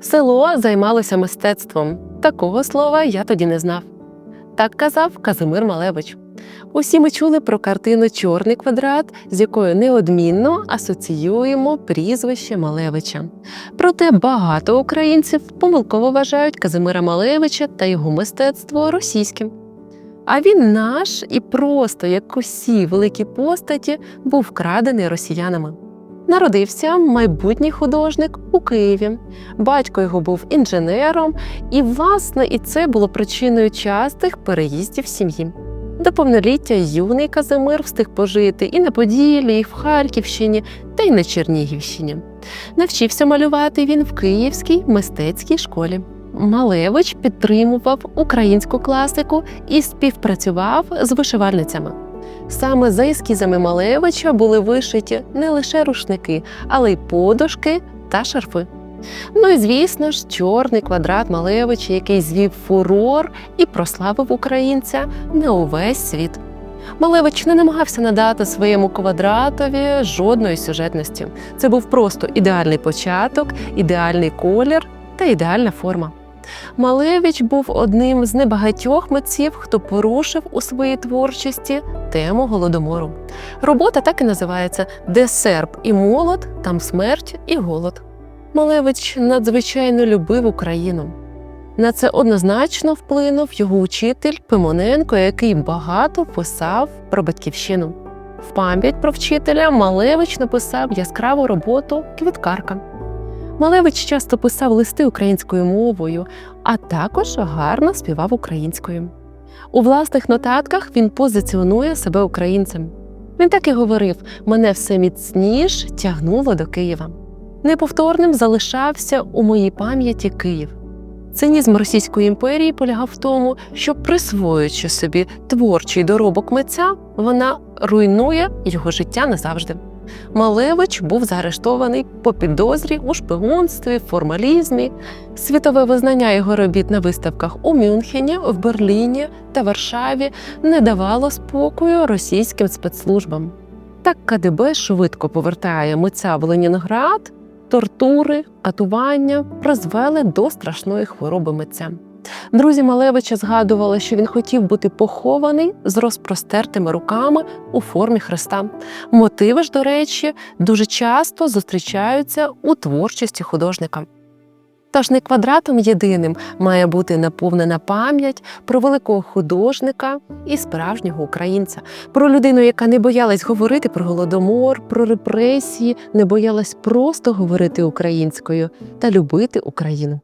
Село займалося мистецтвом. Такого слова я тоді не знав. Так казав Казимир Малевич. Усі ми чули про картину Чорний квадрат, з якою неодмінно асоціюємо прізвище Малевича. Проте багато українців помилково вважають Казимира Малевича та його мистецтво російським. А він наш і просто, як усі великі постаті, був вкрадений росіянами. Народився майбутній художник у Києві. Батько його був інженером, і, власне, і це було причиною частих переїздів сім'ї. До повноліття юний Казимир встиг пожити і на Поділлі, і в Харківщині, та й на Чернігівщині. Навчився малювати він в Київській мистецькій школі. Малевич підтримував українську класику і співпрацював з вишивальницями. Саме за ескізами Малевича були вишиті не лише рушники, але й подушки та шарфи. Ну і звісно ж, чорний квадрат Малевича, який звів фурор і прославив українця на увесь світ. Малевич не намагався надати своєму квадратові жодної сюжетності. Це був просто ідеальний початок, ідеальний колір та ідеальна форма. Малевич був одним з небагатьох митців, хто порушив у своїй творчості тему голодомору. Робота так і називається Де серп і молот, там смерть і голод. Малевич надзвичайно любив Україну. На це однозначно вплинув його учитель Пимоненко, який багато писав про батьківщину. В пам'ять про вчителя Малевич написав яскраву роботу Квіткарка. Малевич часто писав листи українською мовою, а також гарно співав українською. У власних нотатках він позиціонує себе українцем. Він так і говорив: мене все міцніш тягнуло до Києва. Неповторним залишався у моїй пам'яті Київ. Цинізм Російської імперії полягав в тому, що, присвоюючи собі творчий доробок митця, вона руйнує його життя назавжди. Малевич був заарештований по підозрі у шпигунстві, формалізмі. Світове визнання його робіт на виставках у Мюнхені, в Берліні та Варшаві не давало спокою російським спецслужбам. Так КДБ швидко повертає митця в Ленінград, тортури, катування призвели до страшної хвороби митця. Друзі Малевича згадували, що він хотів бути похований з розпростертими руками у формі хреста. Мотиви ж, до речі, дуже часто зустрічаються у творчості художника. Тож не квадратом єдиним має бути наповнена пам'ять про великого художника і справжнього українця, про людину, яка не боялась говорити про голодомор, про репресії, не боялась просто говорити українською та любити Україну.